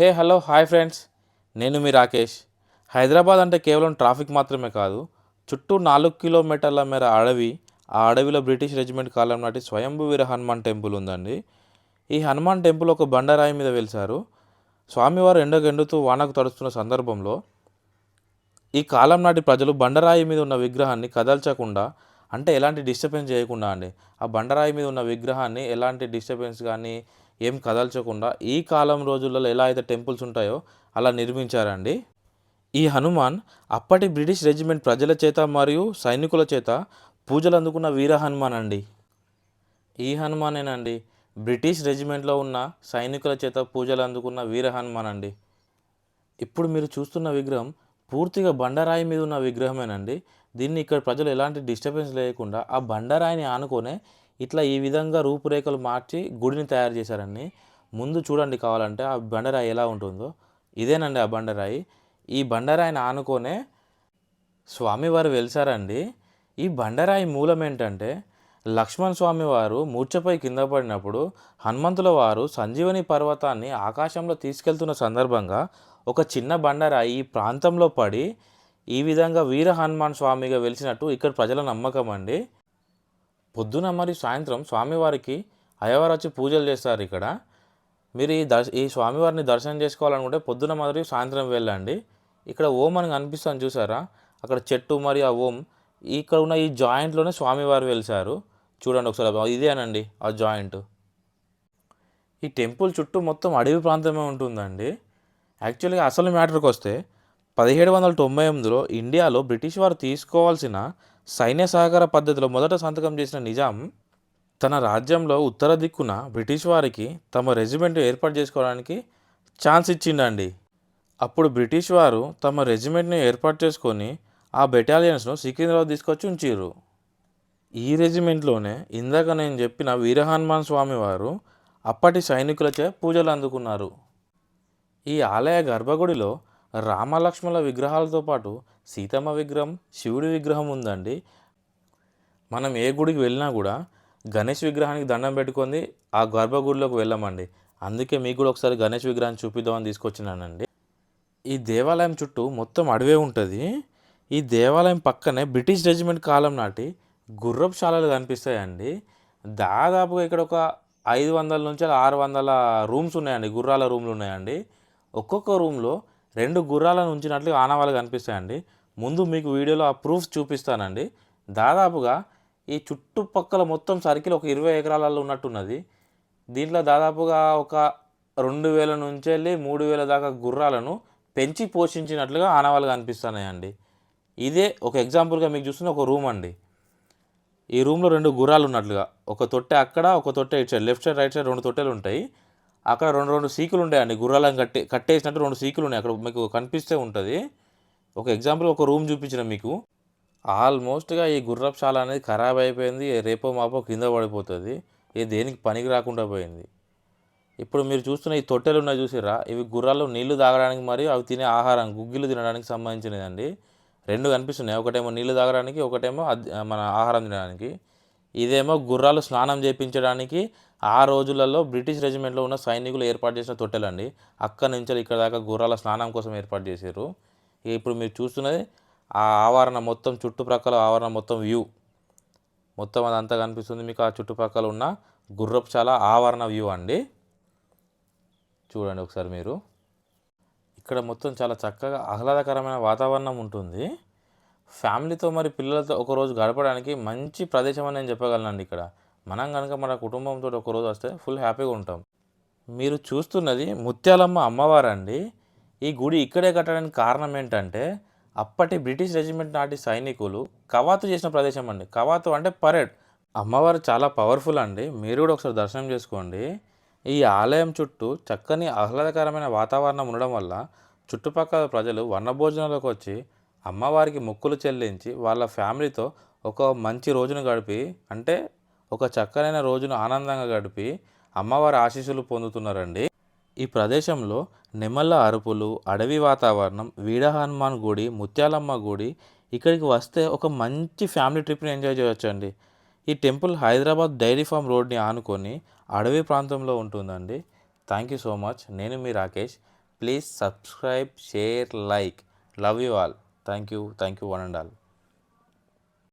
Hey hello hi friends. నేను మీ రాకేష్. హైదరాబాద్ అంటే కేవలం ట్రాఫిక్ మాత్రమే కాదు చుట్టూ నాలుగు కిలోమీటర్ల మేర అడవి ఆ అడవిలో బ్రిటిష్ రెజిమెంట్ కాలం నాటి స్వయంభువీర హనుమాన్ టెంపుల్ ఉందండి. ఈ హనుమాన్ టెంపుల్ ఒక బండరాయి మీద వెలిసారు స్వామివారు ఎండగెండుతూ ఎండుతూ వానకు తడుస్తున్న సందర్భంలో ఈ కాలం నాటి ప్రజలు బండరాయి మీద ఉన్న విగ్రహాన్ని కదల్చకుండా అంటే ఎలాంటి డిస్టర్బెన్స్ చేయకుండా అండి ఆ బండరాయి మీద ఉన్న విగ్రహాన్ని ఎలాంటి డిస్టర్బెన్స్ కానీ ఏం కదల్చకుండా ఈ కాలం రోజులలో ఎలా అయితే టెంపుల్స్ ఉంటాయో అలా నిర్మించారండి. ఈ హనుమాన్ అప్పటి బ్రిటిష్ రెజిమెంట్ ప్రజల చేత మరియు సైనికుల చేత పూజలు అందుకున్న వీర హనుమాన్ అండి. ఈ హనుమానేనండి. బ్రిటిష్ రెజిమెంట్లో ఉన్న సైనికుల చేత పూజలు అందుకున్న వీర హనుమాన్ అండి. ఇప్పుడు మీరు చూస్తున్న విగ్రహం పూర్తిగా బండరాయి మీద ఉన్న విగ్రహమేనండి. దీన్ని ఇక్కడ ప్రజలు ఎలాంటి డిస్టర్బెన్స్ లేకుండా ఆ బండరాయిని ఆనుకొనే ఇట్లా ఈ విధంగా రూపురేఖలు మార్చి గుడిని తయారు చేశారండి ముందు చూడండి కావాలంటే ఆ బండరాయి ఎలా ఉంటుందో. ఇదేనండి ఆ బండరాయి. ఈ బండరాయిని ఆనుకొనే స్వామివారు వెలిసారండి. ఈ బండరాయి మూలం ఏంటంటే లక్ష్మణ్ స్వామి వారు మూర్ఛపై కింద పడినప్పుడు హనుమంతుల వారు సంజీవని పర్వతాన్ని ఆకాశంలో తీసుకెళ్తున్న సందర్భంగా ఒక చిన్న బండరాయి ఈ ప్రాంతంలో పడి ఈ విధంగా వీర హనుమాన్ స్వామిగా వెలిసినట్టు ఇక్కడ ప్రజల నమ్మకం అండి. పొద్దున మరియు సాయంత్రం స్వామివారికి అయ్యవారు వచ్చి పూజలు చేస్తారు ఇక్కడ. మీరు ఈ దర్శ ఈ స్వామివారిని దర్శనం చేసుకోవాలనుకుంటే పొద్దున మరియు సాయంత్రం వెళ్ళండి. ఇక్కడ ఓం అని కనిపిస్తుంది చూసారా? అక్కడ చెట్టు మరియు ఆ ఓం. ఇక్కడ ఉన్న ఈ జాయింట్లోనే స్వామివారు వెలిసారు. చూడండి ఒకసారి ఇదేనండి ఆ జాయింట్. ఈ టెంపుల్ చుట్టూ మొత్తం అడవి ప్రాంతమే ఉంటుందండి. యాక్చువల్గా అసలు మ్యాటర్కి వస్తే పదిహేడు వందల తొంభై ఎనిమిదిలో ఇండియాలో బ్రిటిష్ వారు తీసుకోవాల్సిన సైన్య సహకార పద్ధతిలో మొదట సంతకం చేసిన నిజాం తన రాజ్యంలో ఉత్తర దిక్కున బ్రిటిష్ వారికి తమ రెజిమెంట్ ఏర్పాటు చేసుకోవడానికి ఛాన్స్ ఇచ్చిండండి. అప్పుడు బ్రిటిష్ వారు తమ రెజిమెంట్ని ఏర్పాటు చేసుకొని ఆ బెటాలియన్స్ను సికింద్రాబాద్ తీసుకొచ్చి ఉంచారు ఈ రెజిమెంట్లోనే ఇందాక నేను చెప్పిన వీరహనుమాన్ స్వామి వారు అప్పటి సైనికులచే పూజలు అందుకున్నారు. ఈ ఆలయ గర్భగుడిలో రామలక్ష్మణుల విగ్రహాలతో పాటు సీతమ్మ విగ్రహం శివుడి విగ్రహం ఉందండి. మనం ఏ గుడికి వెళ్ళినా కూడా గణేష్ విగ్రహానికి దండం పెట్టుకొని ఆ గర్భగుడిలోకి వెళ్ళమండి. అందుకే మీకు కూడా ఒకసారి గణేష్ విగ్రహాన్ని చూపిద్దామని తీసుకొచ్చినానండి. ఈ దేవాలయం చుట్టూ మొత్తం అడవే ఉంటుంది. ఈ దేవాలయం పక్కనే బ్రిటిష్ రెజిమెంట్ కాలం నాటి గుర్రపు శాలలు కనిపిస్తాయండి. దాదాపుగా ఇక్కడ ఒక ఐదు వందల నుంచి ఆరు వందల రూమ్స్ ఉన్నాయండి. గుర్రాల రూమ్లు ఉన్నాయండి. ఒక్కొక్క రూమ్లో రెండు గుర్రాలను ఉంచినట్లు ఆనవాళ్ళు కనిపిస్తాయండి. ముందు మీకు వీడియోలో ఆ ప్రూఫ్స్ చూపిస్తానండి. దాదాపుగా ఈ చుట్టుపక్కల మొత్తం సర్కిల్ ఒక ఇరవై ఎకరాలలో ఉన్నట్టున్నది. దీంట్లో దాదాపుగా ఒక రెండు వేల నుంచి వెళ్ళి మూడు వేల దాకా గుర్రాలను పెంచి పోషించినట్లుగా ఆనవాళ్ళు కనిపిస్తున్నాయండి. ఇదే ఒక ఎగ్జాంపుల్గా మీకు చూస్తున్న ఒక రూమ్ అండి. ఈ రూమ్లో రెండు గుర్రాలు ఉన్నట్లుగా. ఒక తొట్టె అక్కడ ఒక తొట్టె ఇటు side left side right side రెండు తొట్టెలు ఉంటాయి. అక్కడ రెండు రెండు సీకులు ఉంటాయండి గుర్రాలను కట్టే కట్టేసినట్టు రెండు సీకులు ఉన్నాయి. అక్కడ మీకు కనిపిస్తే ఉంటుంది. ఒక ఎగ్జాంపుల్ ఒక రూమ్ చూపించిన మీకు. ఆల్మోస్ట్గా ఈ గుర్రపుశాల అనేది ఖరాబ్ అయిపోయింది. రేపో మాపో కింద పడిపోతుంది. ఇది దేనికి పనికి రాకుండా పోయింది. ఇప్పుడు మీరు చూస్తున్న ఈ తొట్టెలు ఉన్నాయి చూసిరా ఇవి గుర్రాలు నీళ్ళు తాగడానికి మరియు అవి తినే ఆహారం గుగ్గిలు తినడానికి సంబంధించినదండి రెండు కనిపిస్తున్నాయి. ఒకటేమో నీళ్ళు తాగడానికి ఒకటేమో మన ఆహారం తినడానికి. ఇదేమో గుర్రాలు స్నానం చేయించడానికి ఆ రోజులలో బ్రిటిష్ రెజిమెంట్లో ఉన్న సైనికులు ఏర్పాటు చేసిన తొట్టెలండి. అక్కడి నుంచి ఇక్కడ దాకా గుర్రాల స్నానం కోసం ఏర్పాటు చేశారు. ఇప్పుడు మీరు చూస్తున్నది ఆ ఆవరణ మొత్తం చుట్టుప్రక్కల ఆవరణ మొత్తం వ్యూ. మొత్తం అదంతా కనిపిస్తుంది. మీకు ఆ చుట్టుపక్కల ఉన్న గుర్రపు చాలా ఆవరణ వ్యూ అండి. చూడండి ఒకసారి మీరు. ఇక్కడ మొత్తం చాలా చక్కగా ఆహ్లాదకరమైన వాతావరణం ఉంటుంది. ఫ్యామిలీతో మరి పిల్లలతో ఒకరోజు గడపడానికి మంచి ప్రదేశం అని నేను చెప్పగలనండి ఇక్కడ. మనం కనుక మన కుటుంబంతో ఒకరోజు వస్తే ఫుల్ హ్యాపీగా ఉంటాం. మీరు చూస్తున్నది ముత్యాలమ్మ అమ్మవారండి. ఈ గుడి ఇక్కడే కట్టడానికి కారణం ఏంటంటే అప్పటి బ్రిటిష్ రెజిమెంట్ నాటి సైనికులు కవాతు చేసిన ప్రదేశం అండి. కవాతు అంటే పరేడ్. అమ్మవారు చాలా పవర్ఫుల్ అండి. మీరు కూడా ఒకసారి దర్శనం చేసుకోండి. ఈ ఆలయం చుట్టూ చక్కని ఆహ్లాదకరమైన వాతావరణం ఉండడం వల్ల చుట్టుపక్కల ప్రజలు వనభోజనాలకు వచ్చి అమ్మవారికి మొక్కులు చెల్లించి వాళ్ళ ఫ్యామిలీతో ఒక మంచి రోజును గడిపి అంటే ఒక చక్కనైన రోజును ఆనందంగా గడిపి అమ్మవారి ఆశీస్సులు పొందుతున్నారండి. ఈ ప్రదేశంలో నెమళ్ళ అరుపులు అడవి వాతావరణం వీడ హనుమాన్ గుడి ముత్యాలమ్మ గుడి ఇక్కడికి వస్తే ఒక మంచి ఫ్యామిలీ ట్రిప్ని ఎంజాయ్ చేయొచ్చండి. ఈ టెంపుల్ హైదరాబాద్ డైరీ ఫామ్ రోడ్ని ఆనుకొని అడవి ప్రాంతంలో ఉంటుందండి. Thank you so much. నేను మీ Rakesh. Please subscribe share like. Love you all. Thank you thank you one and all